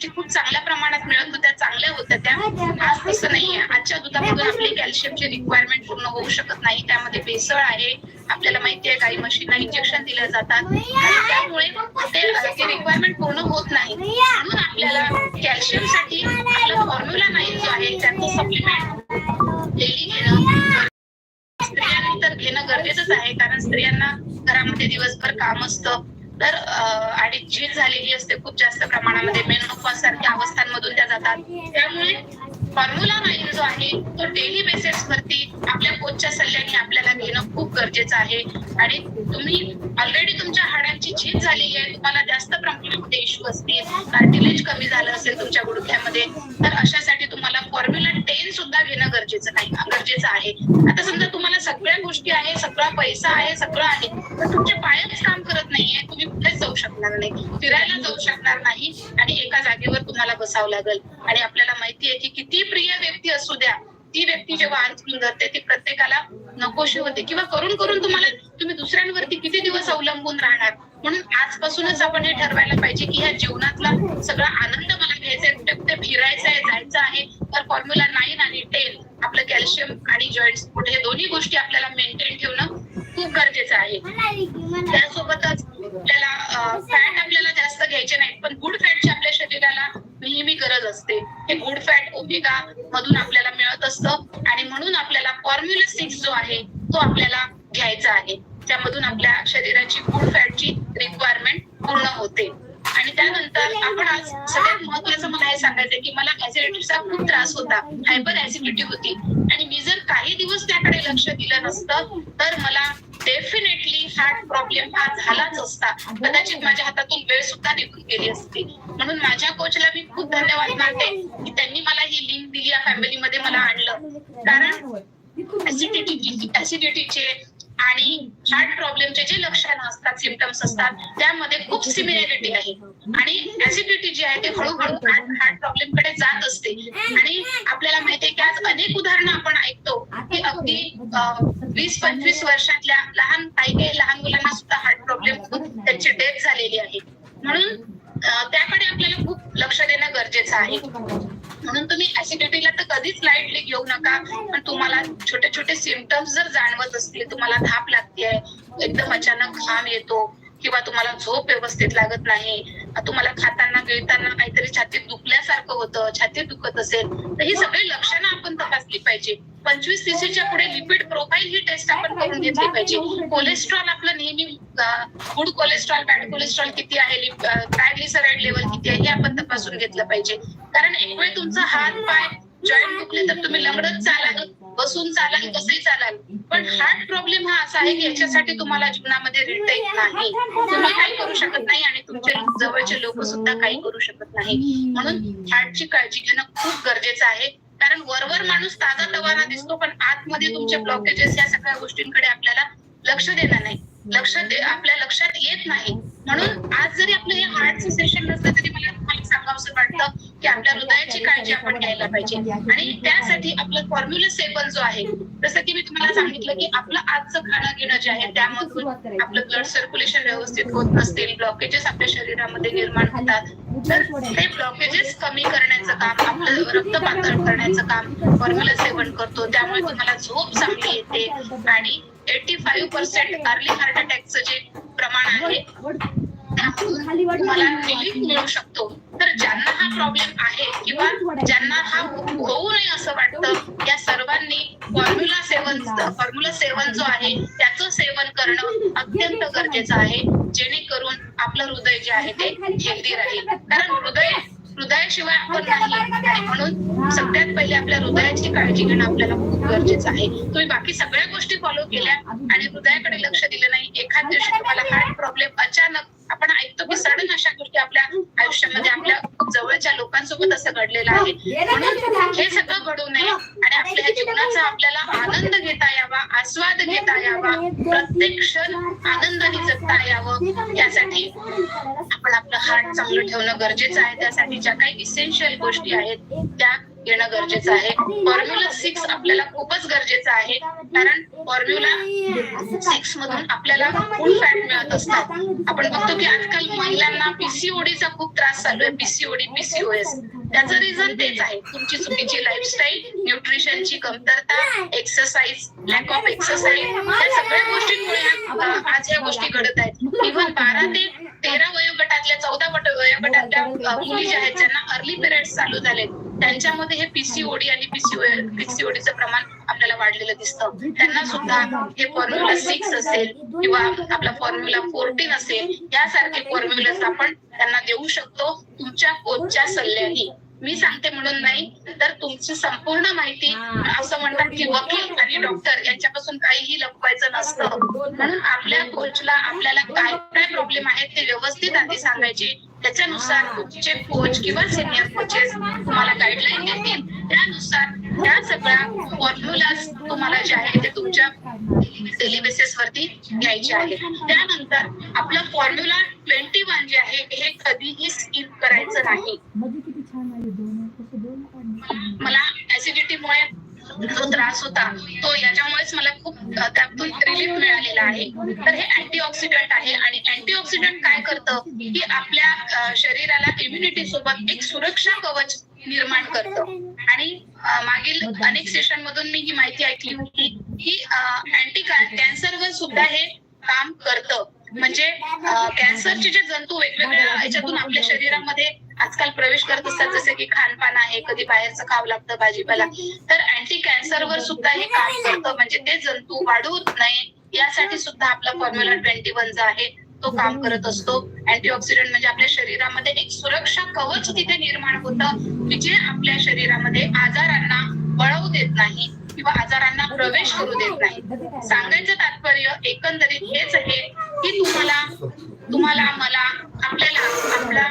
गोष्टी खूप चांगल्या प्रमाणात मिळत होत्या चांगल्या होत्या त्या. आज तसं नाहीये. आजच्या दुधामधून आपली कॅल्शियमची रिक्वायरमेंट पूर्ण होऊ शकत नाही. त्यामध्ये भेसळ आहे. आपल्याला माहिती आहे काही मशीनला इंजेक्शन दिले जातात. आणि त्यामुळे ते रिक्वायरमेंट पूर्ण होत नाही. म्हणून आपल्याला कॅल्शियमसाठी आपला फॉर्म्युला नाही जो आहे त्याचं सप्लिमेंट डेली घेणं स्त्रियांनी तर घेणं गरजेचंच आहे. कारण स्त्रियांना घरामध्ये दिवसभर काम असतं. तर आणि झील झालेली असते. खूप जास्त प्रमाणामध्ये मेनोपॉज सारख्या अवस्थांमधून त्या जातात. त्यामुळे फॉर्म्युला नाईन जो आहे तो डेली बेसिस वरती आपल्या कोचच्या सल्ल्याने आपल्याला घेणं खूप गरजेचं आहे. आणि तुम्ही ऑलरेडी तुमच्या हाडांची झीज झालेली आहे तुम्हाला जास्त प्रमाणामध्ये इश्यू असतील कार्टिलेज कमी झालं असेल तुमच्या गुडघ्यामध्ये तर अशासाठी तुम्हाला फॉर्म्युला टेन सुद्धा घेणं गरजेचं नाही गरजेचं आहे. आता समजा तुम्हाला सगळ्या गोष्टी आहे सगळा पैसा आहे सगळं आहे पण तुमचे पायच काम करत नाहीये शकणार नाही फिरायला जाऊ शकणार नाही आणि एका जागेवर तुम्हाला बसावं लागेल. आणि आपल्याला माहिती आहे की किती प्रिय व्यक्ती असू द्या ती व्यक्ती जेव्हा अंथरून धरते ती प्रत्येकाला नकोशी होते. किंवा करून करून तुम्हाला तुम्ही दुसऱ्यांवरती किती दिवस अवलंबून राहणार? म्हणून आजपासूनच आपण हे ठरवायला पाहिजे की ह्या जीवनातला सगळा आनंद मला घ्यायचा आहे कुठे कुठे फिरायचं आहे जायचं आहे तर फॉर्म्युला नाईन आणि टेन आपलं कॅल्शियम आणि जॉईंट्स हे दोन्ही गोष्टी आपल्याला मेंटेन ठेवणं खूप गरजेचं आहे. त्यासोबतच आपल्याला फॅट आपल्याला जास्त घ्यायचे नाही पण गुड फॅटचे आपल्या शरीराला नेहमी गरज असते. हे गुड फॅट ओमेगा मधून आपल्याला मिळत असतं आणि म्हणून आपल्याला फॉर्म्युला सिक्स जो आहे तो आपल्याला घ्यायचा आहे. त्यामधून आपल्या शरीराची गुड फॅटची रिक्वायरमेंट पूर्ण होते. आणि त्यानंतर आपण आज सगळ्यात महत्वाचं मला हे सांगायचं की मला ऍसिडिटीचा खूप त्रास होता. हायपर ऍसिडिटी होती. आणि मी जर काही दिवस त्याकडे लक्ष दिलं नसतं तर मला डेफिनेटली हार्ट प्रॉब्लेम हा झालाच असता. कदाचित माझ्या हातातून वेळ सुद्धा निघून गेली असती. म्हणून माझ्या कोचला मी खूप धन्यवाद मानते की त्यांनी मला ही लिंक दिली या फॅमिलीमध्ये मला आणलं. कारण ऍसिडिटीचे आणि हार्ट प्रॉब्लेमचे जे लक्षणं असतात सिमटम्स असतात त्यामध्ये खूप सिमिलॅरिटी आहे. आणि ऍसिडिटी जी आहे ते हळूहळू हार्ट प्रॉब्लेमकडे जात असते. आणि आपल्याला माहितीये की आज अनेक उदाहरणं आपण ऐकतो की अगदी वीस पंचवीस वर्षातल्या लहान काही काही लहान मुलांना सुद्धा हार्ट प्रॉब्लेम होऊन त्यांची डेथ झालेली आहे. म्हणून त्याकडे आपल्याला खूप लक्ष देणं गरजेचं आहे. म्हणून तुम्ही ऍसिडिटीला तर कधीच लाईटली घेऊ नका. पण तुम्हाला छोटे छोटे सिमटम्स जर जाणवत असतील तुम्हाला धाप लागते एकदम अचानक घाम येतो किंवा तुम्हाला झोप व्यवस्थित लागत नाही तुम्हाला खाताना गिळताना काहीतरी छातीत दुखल्यासारखं होतं छातीत दुखत असेल तर ही सगळी लक्षणं तपासली पाहिजे. पंचवीस तीसच्या पुढे लिपिड प्रोफाईल ही टेस्ट आपण करून घेतली पाहिजे. कोलेस्ट्रॉल आपलं नेहमी गुड कोलेस्ट्रॉल बॅड कोलेस्ट्रॉल किती आहे ट्रायग्लिसराईड लेवल किती आहे हे आपण तपासून घेतलं पाहिजे. कारण एक वेळ तुमचा हात पाय जॉईंट दुखले तर तुम्ही लंगडत चालाल बसून चालाल कसंही चालाल. पण हार्ट प्रॉब्लेम हा असा आहे की याच्यासाठी तुम्हाला जीवनामध्ये रिटता येत नाही. तुम्ही काही करू शकत नाही आणि तुमचे जवळचे लोक सुद्धा काही करू शकत नाही. म्हणून हार्टची काळजी घेणं खूप गरजेचं आहे. कारण वरवर माणूस ताजा तवाना दिसतो पण आतमध्ये तुमचे ब्लॉकेजेस या सगळ्या गोष्टींकडे आपल्याला लक्ष देणं नाही. लक्षात आपल्या लक्षात येत नाही. म्हणून आज जरी आपलं हे हार्टचं सेशन नसलं तरी मला तुम्हाला सांगावंसं वाटतं की आपल्या हृदयाची काळजी आपण घ्यायला पाहिजे. आणि त्यासाठी आपलं फॉर्म्युला सेवन जो आहे जसं की मी तुम्हाला सांगितलं की आपलं आजचं खाणं घेणं जे आहे त्यामधून आपलं ब्लड सर्क्युलेशन व्यवस्थित होत नसतील ब्लॉकेजेस आपल्या शरीरामध्ये निर्माण होतात. तर हे ब्लॉकेजेस कमी करण्याचं काम आपलं रक्त पातळ करण्याचं काम फॉर्म्युला सेवन करतो. त्यामुळे तुम्हाला झोप चांगली येते आणि eighty five percent early heart अटॅकचं जे प्रमाण आहे तुम्हाला रिलीफ मिळू शकतो. तर ज्यांना हा प्रॉब्लेम आहे किंवा ज्यांना हा होऊ नये असं वाटतं या सर्वांनी फॉर्म्युला सेवन फॉर्म्युला सेवन जो आहे त्याचं सेवन करणं अत्यंत गरजेचं आहे. जेणेकरून आपलं हृदय जे आहे ते हेल्दी राहील. कारण हृदय हृदयाशिवाय आपण नाही. आणि म्हणून सगळ्यात पहिले आपल्या हृदयाची काळजी घेणं आपल्याला खूप गरजेचं आहे. तुम्ही बाकी सगळ्या गोष्टी फॉलो केल्या आणि हृदयाकडे लक्ष दिलं नाही एखाद दिवशी तुम्हाला हार्ट प्रॉब्लेम अचानक आपण ऐकतो की सडन अशा गोष्टी आपल्या आयुष्यामध्ये आपल्या जवळच्या लोकांसोबत असं घडलेलं आहे. म्हणून हे सगळं घडू नये. आणि आपल्या जीवनाचा आपल्याला आनंद घेता यावा आस्वाद घेता यावा. प्रत्येक क्षण आनंदाने जगता यावं. यासाठी आपण आपलं हार्ट चांगलं ठेवणं गरजेचं आहे. त्यासाठी ज्या काही इसेन्शियल गोष्टी आहेत त्या घेणं गरजेचं आहे. फॉर्म्युला सिक्स आपल्याला खूपच गरजेचं आहे. कारण फॉर्म्युला सिक्स मधून आपल्याला फुल फॅट मिळत असतात आपण बघतो की आजकाल महिलांना पीसीओडीचा खूप त्रास चालू आहे. पीसीओडी पीसीओएस त्याचं रिझन तेच आहे. तुमची चुकीची लाईफस्टाईल न्यूट्रिशनची कमतरता एक्सरसाइज लॅक ऑफ एक्सरसाइज या सगळ्या गोष्टींमुळे आज या गोष्टी घडत आहेत. इव्हन बारा ते तेरा वयोगटातल्या चौदा वट- वयोगटातल्या अं, मुली ज्या आहेत ज्यांना अर्ली पिरियड्स चालू झाले त्यांच्यामध्ये हे पीसीओडी आणि पीसीओ पीसीओडीचं प्रमाण आपल्याला वाढलेलं दिसतं. त्यांना सुद्धा हे फॉर्म्युला सिक्स असेल किंवा आपला फॉर्म्युला फोर्टीन असेल यासारखे फॉर्म्युलाज आपण त्यांना देऊ शकतो तुमच्या कोचच्या सल्ल्याने मी सांगते म्हणून नाही तर तुमची संपूर्ण माहिती असं म्हणतात की वकील आणि डॉक्टर यांच्यापासून काहीही लपवायचं नसतं. म्हणून आपल्या कोचला आपल्याला काय काय प्रॉब्लेम आहेत ते व्यवस्थित आधी सांगायचे. त्याच्यानुसार तुमचे कोच किंवा सिनियर कोचेस तुम्हाला गाईडलाईन देतील. त्यानुसार त्या सगळ्या फॉर्म्युलाज तुम्हाला जे आहे ते तुमच्या डेली बेसिस वरती घ्यायचे आहेत. त्यानंतर आपलं फॉर्म्युला ट्वेंटी वन जे आहे हे कधीही स्किप करायचं नाही. मला ऍसिडिटीमुळे जो त्रास होता. तो याच्यामुळेच मला खूप त्यातून रिलीफ मिळालेला आहे. तर हे अँटीऑक्सिडंट आहे आणि अँटीऑक्सिडंट काय करतं? की आपल्या शरीराला इम्युनिटी सोबत एक सुरक्षा कवच निर्माण करतं. आणि मागील अनेक सेशन मधून मी ही माहिती ऐकली होती की अँटी कॅन्सरवर सुद्धा हे काम करतं. म्हणजे कॅन्सरचे जे जंतू वेगवेगळ्या ह्याच्यातून आपल्या शरीरामध्ये आजकाल प्रवेश करत असतात जसे की खानपान आहे कधी बाहेरचं खावं लागतं भाजीपाला. तर अँटी कॅन्सरवर सुद्धा हे काम करतं म्हणजे ते जंतू वाढू नये यासाठी सुद्धा आपला फॉर्म्युला ट्वेंटी वन जो आहे तो काम करत असतो. अँटीऑक्सिडंट म्हणजे आपल्या शरीरामध्ये एक सुरक्षा कवच तिथे निर्माण होतं की जे आपल्या शरीरामध्ये आजारांना वळवू देत नाही. किंवा आजारांना प्रवेश करू देत नाही. सांगायचं तात्पर्य एकंदरीत हेच आहे की तुम्हाला तुम्हाला मला आपल्याला आपला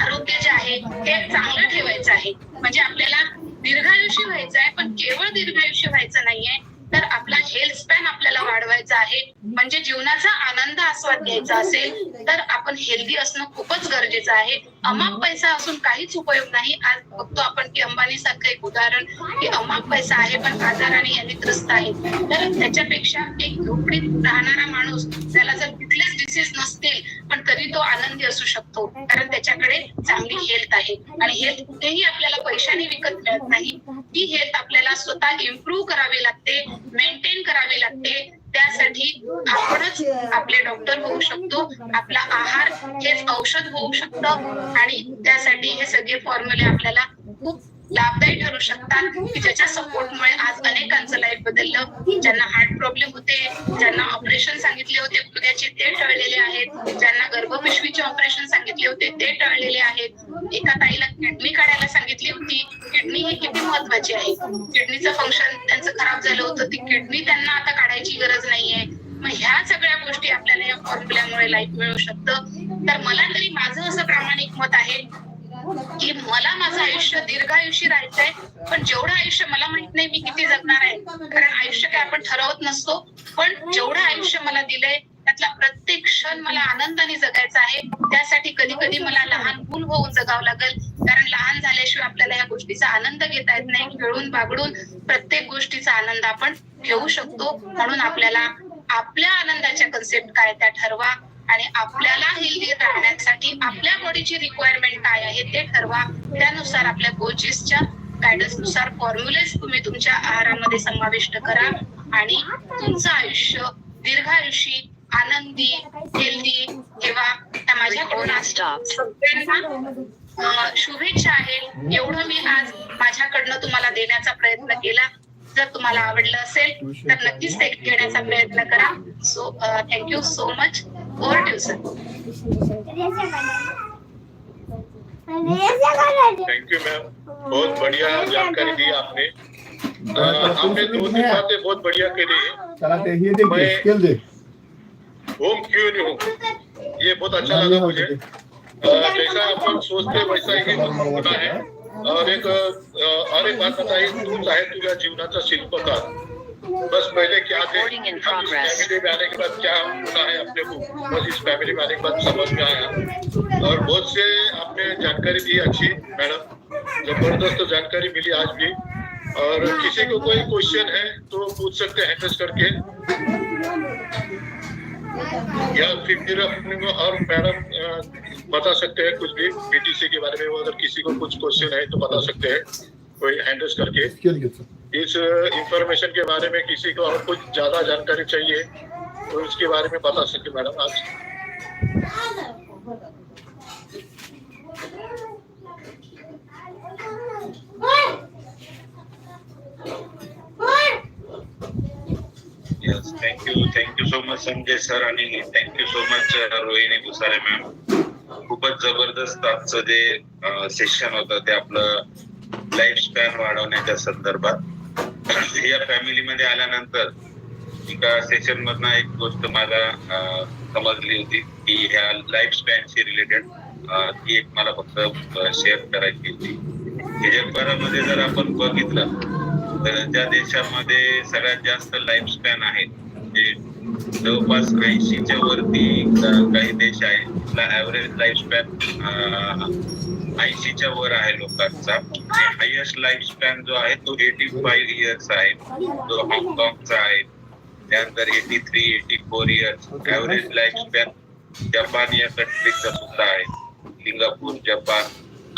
आरोग्य जे आहे ते चांगलं ठेवायचं आहे. म्हणजे आपल्याला दीर्घायुष्य व्हायचं आहे पण केवळ दीर्घायुष्य व्हायचं नाहीये. तर आपला हेल्थ स्पॅन आपल्याला वाढवायचा आहे. म्हणजे जीवनाचा आनंद आस्वाद घ्यायचा असेल तर आपण हेल्दी असणं खूपच गरजेचं आहे. अमाप पैसा असून काहीच उपयोग नाही. आज बघतो आपण की अंबानी सारखं एक उदाहरण की अमाप पैसा आहे पण आजाराने याने त्रस्त आहे. तर त्याच्यापेक्षा एक झोपडीत राहणारा माणूस त्याला जर कुठलेच डिसीज नसतील पण तरी तो आनंदी असू शकतो कारण त्याच्याकडे चांगली हेल्थ आहे. आणि हेल्थ कुठेही आपल्याला पैशाने विकत मिळत नाही. ती हेल्थ आपल्याला स्वतः इम्प्रूव्ह करावी लागते मेंटेन करावी लागते. त्यासाठी आपणच आपले डॉक्टर होऊ शकतो आपला आहार हेच औषध होऊ शकतं. आणि त्यासाठी हे सगळे फॉर्म्युले आपल्याला खूप लाभदायी ठरू शकतात. की ज्याच्या सपोर्टमुळे आज अनेकांचं लाईफ बदललं. ज्यांना हार्ट प्रॉब्लेम होते ज्यांना ऑपरेशन सांगितले होते हृदयाचे ते टळलेले आहेत. ज्यांना गर्भपिशवीचे ऑपरेशन सांगितले होते ते टळलेले आहेत. एका ताईला किडनी काढायला सांगितली होती. किडनी ही किती महत्वाची आहे? किडनीचं फंक्शन त्यांचं खराब झालं होतं. ती किडनी त्यांना आता काढायची गरज नाहीये. मग ह्या सगळ्या गोष्टी आपल्याला या फॉर्म्युल्यामुळे लाईफ मिळू शकतं. तर मला तरी माझं असं प्रामाणिक मत आहे की मला माझं आयुष्य दीर्घायुषी राहायचंय पण जेवढं आयुष्य मला माहीत नाही मी किती जगणार आहे. कारण आयुष्य काय आपण ठरवत नसतो पण जेवढं आयुष्य मला दिलंय त्यातला प्रत्येक क्षण मला आनंदाने जगायचा आहे. त्यासाठी कधी कधी मला लहान मूल होऊन जगावं लागेल. कारण लहान झाल्याशिवाय आपल्याला या गोष्टीचा आनंद घेता येत नाही. खेळून बागडून प्रत्येक गोष्टीचा आनंद आपण घेऊ शकतो. म्हणून आपल्याला आपल्या आनंदाच्या कन्सेप्ट काय त्या ठरवा. आणि आपल्याला हेल्दी राहण्यासाठी आपल्या बॉडीची रिक्वायरमेंट काय आहे ते ठरवा. त्यानुसार आपल्या कोचेसच्या गायडन्सनुसार फॉर्म्युलेस तुम्ही तुमच्या आहारामध्ये समाविष्ट करा. आणि तुमचं आयुष्य दीर्घायुषी आनंदी हेल्दी त्या माझ्याकडून सगळ्यांना शुभेच्छा आहे. एवढं मी आज माझ्याकडनं तुम्हाला देण्याचा प्रयत्न केला. जर तुम्हाला आवडलं असेल तर नक्कीच ते घेण्याचा प्रयत्न करा. So thank you so much over to thank you ma'am बहुत बढ़िया जानकारी दी आपने। आपने दो तीन बातें बहुत बढ़िया करी। हे दे मैं- होम क्यों नहीं हूँ? ये बहुत अच्छा लगा मुझे। जैसा अपन सोचते वैसा ही होना है। और एक और एक बात बताइए तू चाहे तुझ्या जीवनाचा शिल्पकार। बस पहले क्या थे हम फैमिली में आने के बाद क्या होना है अपने को? बस इस फैमिली में आने के बाद समझ में आया। और बहुत से आपने जानकारी दी अच्छी मैडम। ज़बरदस्त जानकारी मिली आज भी। और किसी को कोई क्वेश्चन है तो पूछ सकते हैं टच करके। या फिर अपने को और मैडम बता सकते हैं कुछ भी। बीटीसी के बारे में अगर किसी को कुछ क्वेश्चन है तो बता सकते हैं। कोई हैंडल्स करके। इस इंफॉर्मेशन के बारे में किसी को और कुछ ज़्यादा जानकारी चाहिए तो इसके बारे में बता सकते मैडम आज yes thank you thank you so much Sanjay sir आणि thank you so much Rohini Bhusare ma'am खूपच ज़बरदस्त आजचं जे सेशन होतं ते आपलं लाईफ स्पॅन वाढवण्याच्या संदर्भात. या फॅमिलीमध्ये आल्यानंतर एका सेशन मधनं एक गोष्ट मला समजली होती की ह्या लाईफ स्पॅनशी रिलेटेड ती एक मला फक्त शेअर करायची होती. की जगभरामध्ये जर आपण बघितलं तर ज्या देशामध्ये सगळ्यात जास्त लाईफ स्पॅन आहे जे जवळपास ऐंशीच्या वरती काही देश आहे तिथला ऍव्हरेज लाईफ स्पॅन ऐंशीच्या वर आहे लोकांचा. हायएस्ट लाईफ स्पॅन जो आहे तो एटी फाईव्ह इयर्स आहे. जो हाँगकाँगचा आहे. त्यानंतर eighty three eighty four years average life span Japan या कंट्रीचा सुद्धा आहे. Singapore Japan.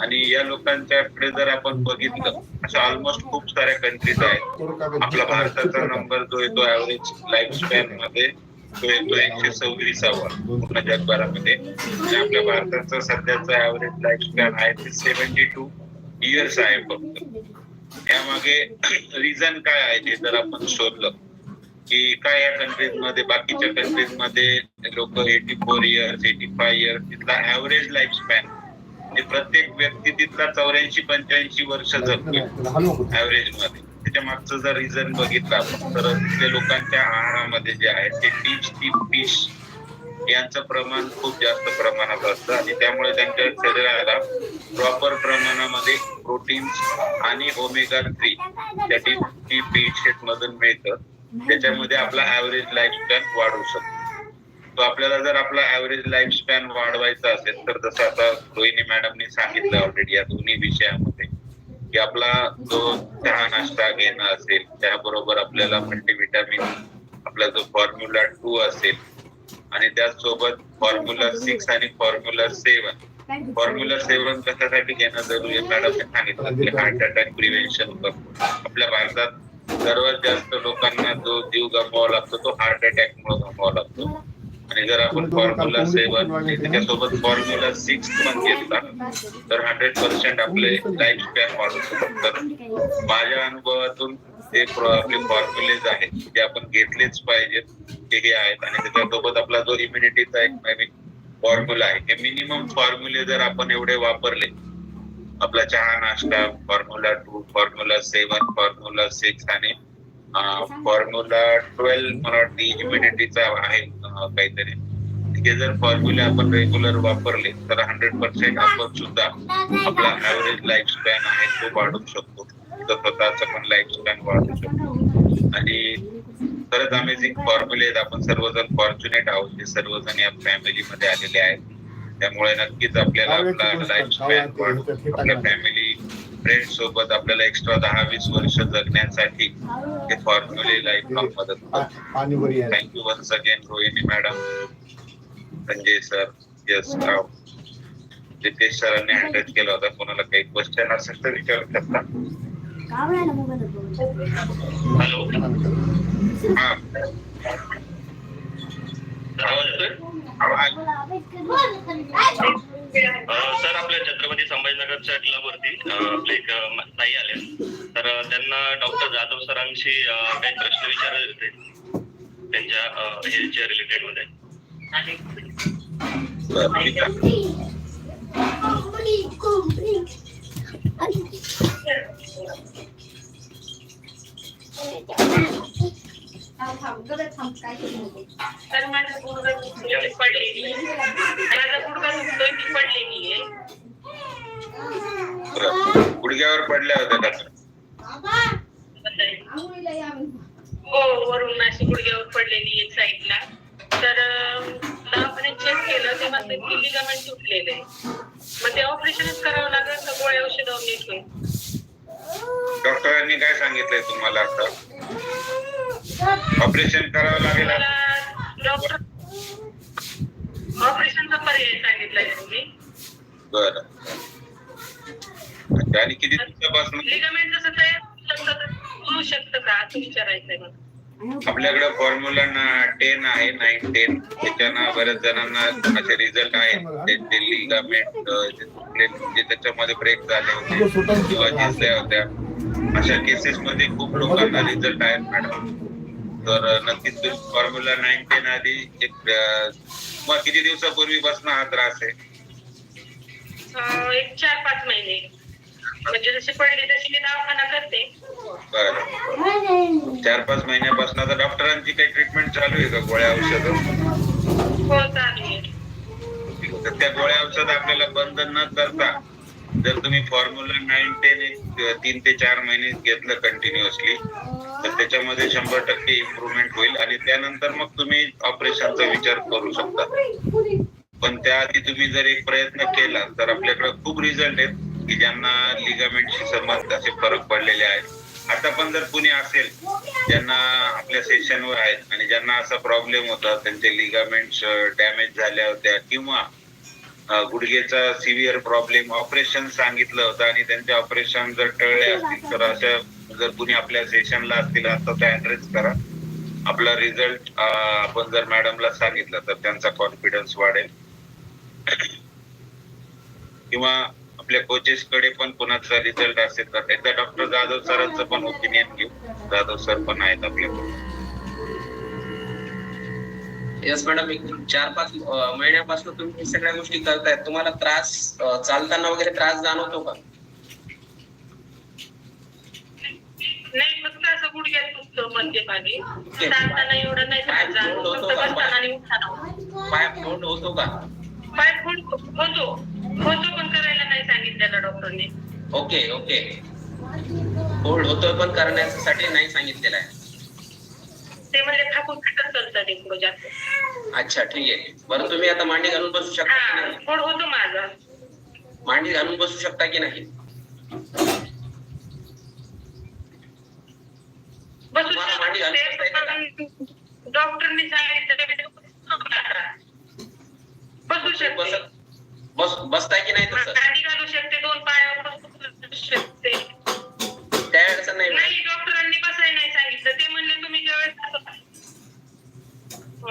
आणि या लोकांच्याकडे जर आपण बघितलं असं ऑलमोस्ट खूप साऱ्या कंट्रीज आहेत. आपला भारताचा नंबर जो येतो ऍव्हरेज लाईफ स्पॅनमध्ये तो येतो एकशे सव्वीसावा पूर्ण जगभरामध्ये आपल्या भारताचा सध्याचा ऍव्हरेज लाईफ स्पॅन आहे ते सेव्हन्टी टू इयर्स आहे फक्त. यामागे रिझन काय आहे ते जर आपण शोधलं की काय या कंट्रीजमध्ये बाकीच्या कंट्रीजमध्ये लोक eighty four years eighty five years तिथला ऍव्हरेज लाईफ स्पॅन प्रत्येक व्यक्ती तिथला चौऱ्याऐंशी पंच्याऐंशी वर्ष जगते. ऍव्हरेजमध्ये. त्याच्या मागचं जर रिझन बघितलं आपण तर तिथल्या लोकांच्या आहारामध्ये जे आहे ते फिश ती फिश यांचं प्रमाण खूप जास्त प्रमाणात असतं आणि त्यामुळे त्यांच्या शरीराला प्रॉपर प्रमाणामध्ये प्रोटीन्स आणि ओमेगा थ्री त्या ती फिश मधून मिळतं. त्याच्यामध्ये आपला ऍव्हरेज लाईफ स्पॅन वाढू शकतो. तो आपल्याला जर आपला ऍव्हरेज लाईफ स्पॅन वाढवायचा असेल तर जसं आता रोहिणी मॅडमनी सांगितलं ऑलरेडी या दोन्ही विषयामध्ये की आपला जो चहा नाश्ता घेणं असेल त्याबरोबर आपल्याला मल्टीव्हिटॅमिन आपला जो फॉर्म्युला टू असेल आणि त्याचसोबत फॉर्म्युला सिक्स आणि फॉर्म्युला सेवन फॉर्म्युला सेवन कशासाठी घेणं जरुरी आहे? मॅडमने सांगितलं की हार्ट अटॅक प्रिव्हेन्शन करतो आपल्या भारतात सर्वात जास्त लोकांना जो जीव गमवावा लागतो तो हार्ट अटॅक मुळे गमवावा लागतो. आणि जर आपण फॉर्म्युला सेवन त्याच्यासोबत फॉर्म्युला सिक्स पण घेतला तर हंड्रेड पर्सेंट आपले लाईफ स्पॅन वाढू तर माझ्या अनुभवातून ते आपले फॉर्म्युलेज आहेत ते आपण घेतलेच पाहिजेत ते हे आहेत. आणि त्याच्यासोबत आपला जो इम्युनिटीचा एक नवीन फॉर्म्युला आहे हे मिनिमम फॉर्म्युले जर आपण एवढे वापरले आपला चहा नाश्ता formula two formula seven formula six आणि फॉर्म्युला ट्वेल्व मला वाटते इम्युनिटीचा आहे. काहीतरी. हे जर फॉर्म्युले आपण रेग्युलर वापरले तर हंड्रेड पर्सेंट आपण सुद्धा आपला ऍव्हरेज लाईफ स्पॅन आहे तो वाढवू शकतो. स्वतःचा पण लाईफ स्पॅन वाढवू शकतो. आणि खरंच अमेझिंग फॉर्म्युले आहेत. आपण सर्वजण फॉर्च्युनेट आहोत. जे सर्वजण या फॅमिलीमध्ये आलेले आहेत. त्यामुळे नक्कीच आपल्याला आपला लाईफ स्पॅन वाढवू आपल्या फॅमिली फ्रेंड सोबत आपल्याला एक्स्ट्रा दहा वीस वर्ष जगण्यासाठी हे फॉर्म्युले लाईफ लॉंग मदत करतात thank you once again Rohini madam Sanjay sir yes Rao Jitesh सरांनी हँडल केला होता. कोणाला काही क्वेश्चन असेल तर विचारू शकता. हॅलो हा. आवाज सर आपल्या छत्रपती संभाजीनगरच्या क्लबवरती वरती आपले एक ताई आले तर त्यांना डॉक्टर जाधव सरांशी काही प्रश्न विचारायचे होते. त्यांच्या हेल्थच्या रिलेटेडमध्ये. Thank तर माझा गुडघा दुखतोय, पडलेली. माझा गुडघा दुखतोय मी पडलेली आहे. गुडघ्यावर पडल्या होत्या का हो वरून अशी गुडघ्यावर पडलेली एक साईडला तर दवाखान्यात चेक केलं तेव्हा ते लिगामेंट तुटलेलं आहे मग ते ऑपरेशनच करावं लागेल तर गोळ्या औषधावर होईल डॉक्टरांनी काय सांगितलंय तुम्हाला आता ऑपरेशन करावं लागेल. डॉक्टर ऑपरेशनचा पर्याय सांगितलाय तुम्ही? बरं. आणि किती दिवसापासून? लिगामेंट जसं तयार होऊ शकतं का? असं विचारायचंय मला. आपल्याकडे फॉर्म्युला टेन आहे नाईन टेन त्याच्यानं बऱ्याच जणांना असे रिझल्ट आहेत. त्यांचे लिगामेंट जे त्याच्यामध्ये ब्रेक झाले होते किंवा झिजल्या होत्या. अशा केसेस मध्ये खूप लोकांना रिझल्ट आहेत मॅडम तर नक्कीच फॉर्म्युला नाईन टेन आधी एक मग किती दिवसापूर्वीपासून हा त्रास आहे? एक चार पाच महिने. म्हणजे जशी पडली तशी मी दवाखाना करते. बरं. चार पाच महिन्यापासून आता डॉक्टरांची काही ट्रीटमेंट चालू आहे का गोळ्या औषधं? हो चालू आहे. तर त्या गोळ्या औषध आपल्याला बंद न करता जर तुम्ही फॉर्म्युला नाईन टेन एक तीन ते चार महिने घेतलं कंटिन्युअसली तर त्याच्यामध्ये शंभर टक्के इम्प्रुव्हमेंट होईल आणि त्यानंतर मग तुम्ही ऑपरेशनचा विचार करू शकता. पण त्याआधी तुम्ही जर एक प्रयत्न केला तर आपल्याकडे खूप रिझल्ट आहेत की ज्यांना लिगामेंटशी संबंध असे फरक पडलेले आहेत. आता पण जर कुणी असेल ज्यांना आपल्या सेशनवर आहेत आणि ज्यांना असा प्रॉब्लेम होता त्यांचे लिगामेंट डॅमेज झाल्या होत्या किंवा गुडघेचा सिव्हिअर प्रॉब्लेम ऑपरेशन सांगितलं होतं आणि त्यांचे ऑपरेशन जर टळले असतील तर अशा जर कुणी आपल्या सेशनला असतील आता त्या ऍड्रेस करा. आपला रिझल्ट आपण जर मॅडमला सांगितलं तर त्यांचा कॉन्फिडन्स वाढेल. किंवा आपल्या कोचेस कडे पण कोणाचा रिझल्ट असेल तर एकदा डॉक्टर जाधव सरांचं पण ओपिनियन घेऊ. जाधव सर पण आहेत आपल्याकडे येस मॅडम एक चार पाच महिन्यापासून तुम्ही सगळ्या गोष्टी करताय तुम्हाला त्रास चालताना वगैरे त्रास जाणवतो का? नाही फक्त असं गुडघ्यात दुखतं मध्य भागी. चालताना एवढं नाही त्रास जाणवत. फक्त बसताना आणि उठताना पाय फोड होतो का? पाय फूट होतो. होतो. पण करायला नाही सांगितलेलं डॉक्टरने. Okay okay. फोल्ड होतोय पण करण्यासाठी नाही सांगितलेलं आहे. ते चालतं ते पुढं जास्त. अच्छा ठीक आहे. बरं तुम्ही आता मांडी घालून बसू शकता की हा नाही? फोड होतो माझा. मांडी घालून बसू शकता की नाही? बसू तुम्हाला मांडी घालून बसता येतं का? डॉक्टरने सांगितलं बसू शकते. बस बस बसताय की नाही तसं घालू शकते दोन पायावर बसू शकते. त्या अडचण नाही. नाही डॉक्टरांनी नाही सांगितलं. ते म्हणले तुम्ही ज्यावेळेस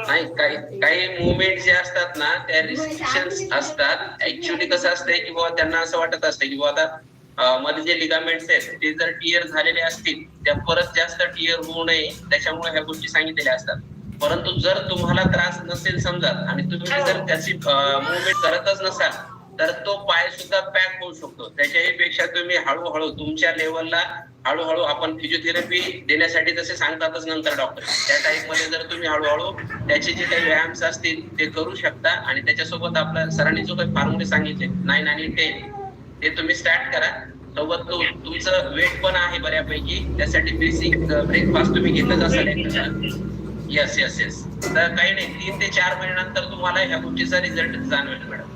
नाही काही काही मुवमेंट जे असतात ना त्या रिस्ट्रिक्शन असतात. ऍक्च्युली कसं असतंय की बाबा त्यांना असं वाटत असतं की बाबा आता मध्ये जे लिगामेंट्स आहेत ते जर टियर झालेले असतील त्या परत जास्त टियर होऊ नये त्याच्यामुळे ह्या गोष्टी सांगितलेल्या असतात. परंतु जर तुम्हाला त्रास नसेल समजत आणि तुम्ही जर त्याची मुवमेंट करतच नसाल तर तो पाय सुद्धा पॅक होऊ शकतो. त्याच्याही पेक्षा तुम्ही हळूहळू तुमच्या लेवलला हळूहळू आपण फिजिओथेरपी देण्यासाठी जसे सांगतातच नंतर डॉक्टर त्या टाईपमध्ये जर तुम्ही हळूहळू त्याचे जे काही व्यायाम्स असतील ते करू शकता आणि त्याच्यासोबत आपल्या सरांनी जो काही फॉर्म्युले सांगितले नाईन आणि टेन ते तुम्ही स्टार्ट करा. सोबत तो तुमचं वेट पण आहे बऱ्यापैकी. त्यासाठी बेसिक ब्रेकफास्ट तुम्ही घेतच असाल येस येस येस तर काही नाही तीन ते चार महिन्यानंतर तुम्हाला ह्या गोष्टीचा रिझल्ट जाणवेल मॅडम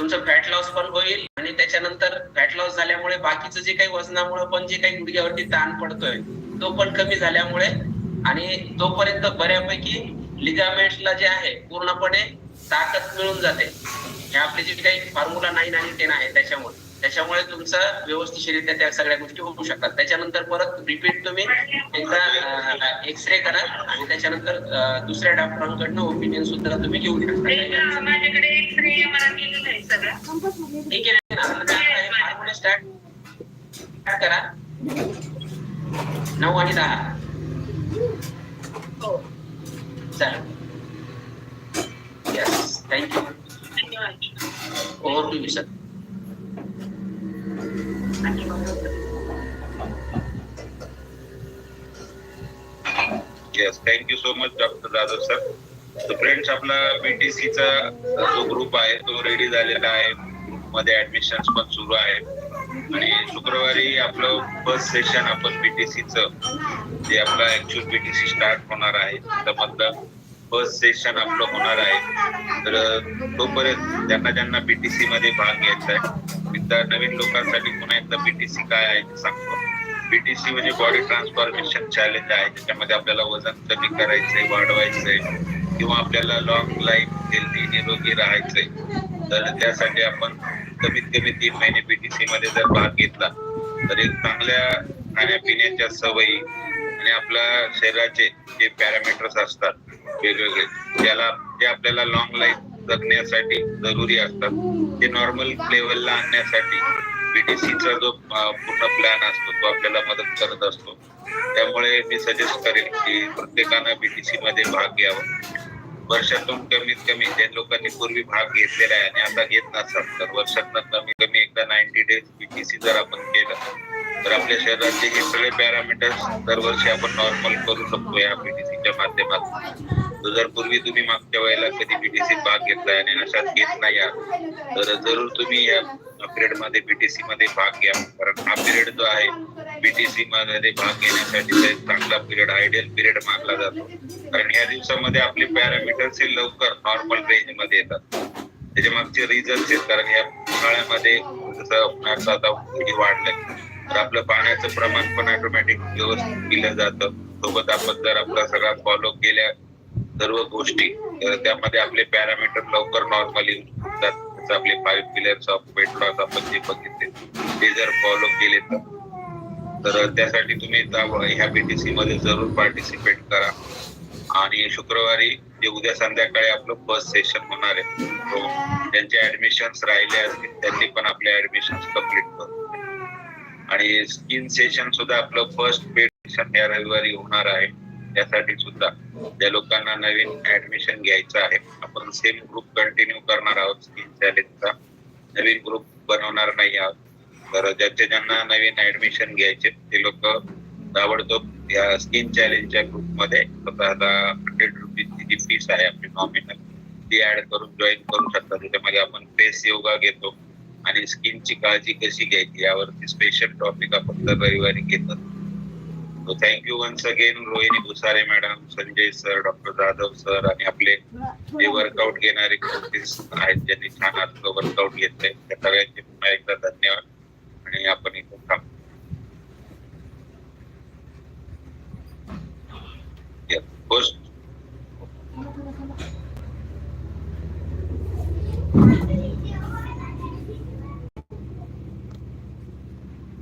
तुमचं फॅट लॉस पण होईल आणि त्याच्यानंतर फॅट लॉस झाल्यामुळे बाकीचं जे काही वजनामुळे पण जे काही गुडघ्यावरती ताण पडतोय तो पण कमी झाल्यामुळे आणि तोपर्यंत बऱ्यापैकी लिगामेंट्सला जे आहे पूर्णपणे ताकद मिळून जाते. हे आपले जे काही फॉर्म्युला नाईन आणि टेन आहे त्याच्यामुळे. त्याच्यामुळे तुमचं व्यवस्थितरित्या त्या सगळ्या गोष्टी होऊ शकतात. त्याच्यानंतर परत रिपीट तुम्ही एकदा एक्सरे करा आणि त्याच्यानंतर दुसऱ्या डॉक्टरांकडनं ओपिनियन सुद्धा तुम्ही घेऊ शकता. माझ्याकडे एक्सरे ठीक आहे. ना स्टार्ट करा. नऊ आणि दहा. हो. चालेल. Yes thank you over to sir yes thank you so much doctor Jadhav sir तर फ्रेंड्स आपला बीटीसीचा जो ग्रुप आहे तो रेडी झालेला आहे. मध्ये ऍडमिशन पण सुरू आहे. आणि शुक्रवारी आपलं फर्स्ट सेशन आपण बीटीसीचं जे आपलं ऍक्च्युअल बीटीसी स्टार्ट होणार आहे. त्यामधलं फर्स्ट सेशन आपलं होणार आहे. तर तोपर्यंत ज्यांना ज्यांना बीटीसी मध्ये भाग घ्यायचा आहे एकदा नवीन लोकांसाठी पुन्हा एकदा बीटीसी काय आहे ते सांगतो. बीटीसी म्हणजे बॉडी ट्रान्सफॉर्मेशन चॅलेंज आहे. त्याच्यामध्ये आपल्याला वजन कमी करायचंय वाढवायचंय. किंवा आपल्याला लॉंग लाईफ हेल्दी निरोगी राहायचंय. तर त्यासाठी आपण कमीत कमी तीन महिने बीटीसी मध्ये जर भाग घेतला तर एक चांगल्या खाण्यापिण्याच्या सवयी आणि आपल्या शरीराचे जे पॅरामीटर्स असतात वेगवेगळे त्याला जे आपल्याला लॉंग लाईफ जगण्यासाठी जरुरी असतात. ते नॉर्मल लेवलला आणण्यासाठी बीटीसीचा जो पूर्ण प्लॅन असतो तो आपल्याला मदत करत असतो. त्यामुळे मी सजेस्ट करेन की प्रत्येकानं बीटीसी मध्ये भाग घ्यावा. वर्षातून कमीत कमी ज्या लोकांनी पूर्वी भाग घेतलेला आहे आणि आता घेत नसतात तर वर्षातनं कमी कमी एकदा नाईन्टी डेज बीटीसी जर आपण केलं तर आपल्या शरीराचे हे सगळे पॅरामीटर्स दरवर्षी आपण नॉर्मल करू शकतो या बीटीसीच्या माध्यमातून. जर पूर्वी तुम्ही मागच्या वेळेला कधी बीटीसी भाग घेतला आणि अशात घेत नाही आहात तर जरूर तुम्ही या पिरियडमध्ये बीटीसी मध्ये भाग घ्या. कारण हा पिरियड जो आहे बीटीसी मध्ये भाग घेण्यासाठी चांगला पिरियड आयडियल पिरियड मानला जातो. कारण या दिवसामध्ये आपले पॅरामीटर्स हे लवकर नॉर्मल रेंजमध्ये येतात. त्याच्या मागचे रिझन्स आहेत कारण या उन्हाळ्यामध्ये जसं उन्हाळ्याचं आता वाढलं वाढलंय तर आपलं पाण्याचं प्रमाण पण ऑटोमॅटिक व्यवस्थित पिलं जातं. सोबत आपण जर आपला सगळा फॉलो केल्या सर्व गोष्टी. त्यामध्ये आपले पॅरामीटर लवकर नॉर्मली होतात आपले five pillars of weight loss आपण जे बघितले ते जर फॉलो केले तर. त्यासाठी तुम्ही ह्या बीटीसी मध्ये जरूर पार्टिसिपेट करा. आणि शुक्रवारी जे उद्या संध्याकाळी आपलं फर्स्ट सेशन होणार आहे त्यांचे ऍडमिशन्स ऍडमिशन राहिले असतील त्यांनी पण आपले ऍडमिशन कंप्लीट करू आणि स्किन सेशन सुद्धा आपलं फर्स्ट पेड सेशन या रविवारी होणार आहे. त्यासाठी सुद्धा ज्या लोकांना नवीन ऍडमिशन घ्यायचं आहे. आपण सेम ग्रुप कंटिन्यू करणार आहोत स्किन चॅलेंजचा नवीन ग्रुप बनवणार नाही आहोत. तर ज्यांचे ज्यांना नवीन ऍडमिशन घ्यायचे ते लोक ताबडतोब या स्किन चॅलेंजच्या ग्रुपमध्ये स्वतःला हंड्रेड रुपीजची जी फीस आहे आपली नॉमिनल ती ऍड करून जॉईन करू शकता त्याच्यामध्ये आपण फेस योगा घेतो आणि स्किनची काळजी कशी घ्यायची यावरती स्पेशल टॉपिक आपण दर रविवारी घेतात. Thank you once again Rohini Bhusare madam Sanjay sir doctor Jadhav sir आणि आपले जे वर्कआउट घेणारे कोचेस आहेत ज्यांनी छान आपलं वर्कआउट घेतलंय. त्या सगळ्यांचे पुन्हा एकदा धन्यवाद. आणि आपण इथं थांबतो फर्स्ट